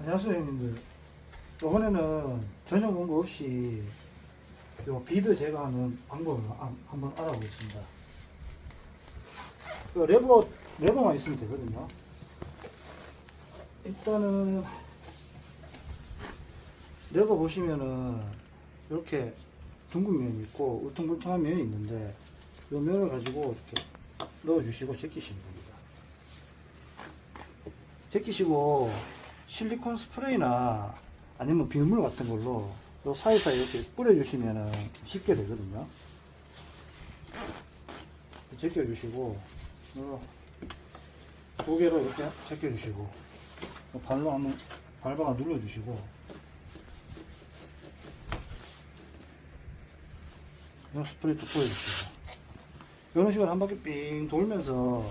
안녕하세요 형님들 이번에는 전혀 공부 없이 요 비드 제거하는 방법을 한- 한번 알아보겠습니다. 그 레버 레버만 있으면 되거든요. 일단은 레버 보시면은 이렇게 둥근 면이 있고 울퉁불퉁한 면이 있는데 이 면을 가지고 이렇게 넣어주시고 제끼시면 됩니다. 제끼시고 실리콘 스프레이나 아니면 비눗물 같은 걸로 요 사이사이 이렇게 뿌려주시면 쉽게 되거든요. 제껴주시고 요두 개로 이렇게 제껴주시고 요 발로 한번 발바가 눌러주시고 요 스프레이 또 뿌려주시고 이런 식으로 한 바퀴 삥 돌면서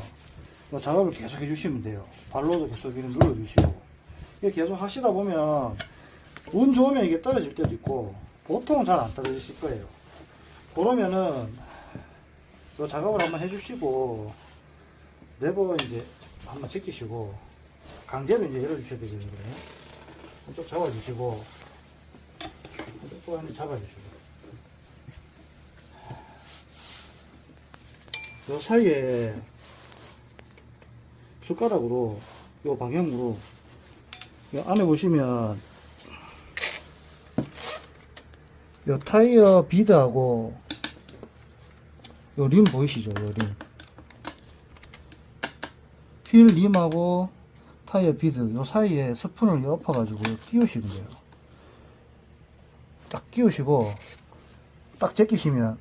뭐 작업을 계속 해주시면 돼요. 발로도 계속 이렇게 눌러주시고. 계속 하시다 보면, 운 좋으면 이게 떨어질 때도 있고, 보통은 잘 안 떨어지실 거예요. 그러면은, 이 작업을 한번 해주시고, 레버 이제 한번 제끼시고, 강제로 이제 열어주셔야 되거든요. 좀 잡아주시고, 또 한번 잡아주시고. 요 사이에 숟가락으로 요 방향으로 요 안에 보시면 요 타이어 비드하고 요 림 보이시죠? 요 림. 휠 림하고 타이어 비드 요 사이에 스푼을 엎어 가지고 끼우시면 돼요. 딱 끼우시고 딱 제끼시면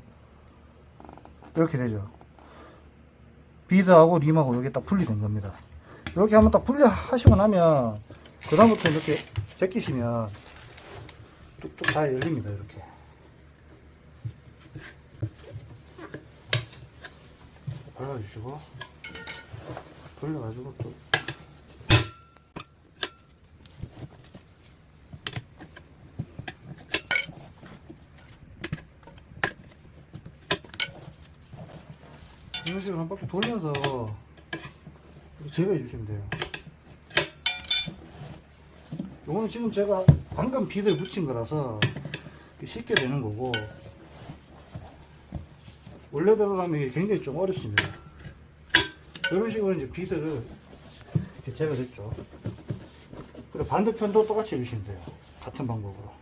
이렇게 되죠. 비드하고 림하고 이게 딱 분리된 겁니다. 이렇게 한번 딱 분리하시고 나면 그다음부터 이렇게 제끼시면 뚝뚝 다 열립니다. 이렇게. 발라주시고 돌려가지고 또 이런 식으로 한 바퀴 돌려서 제거해 주시면 돼요. 요거는 지금 제가 방금 비들 붙인 거라서 쉽게 되는 거고 원래대로라면 이게 굉장히 좀 어렵습니다. 이런 식으로 이제 비들을 이렇게 제거됐죠. 그리고 반대편도 똑같이 해주시면 돼요. 같은 방법으로.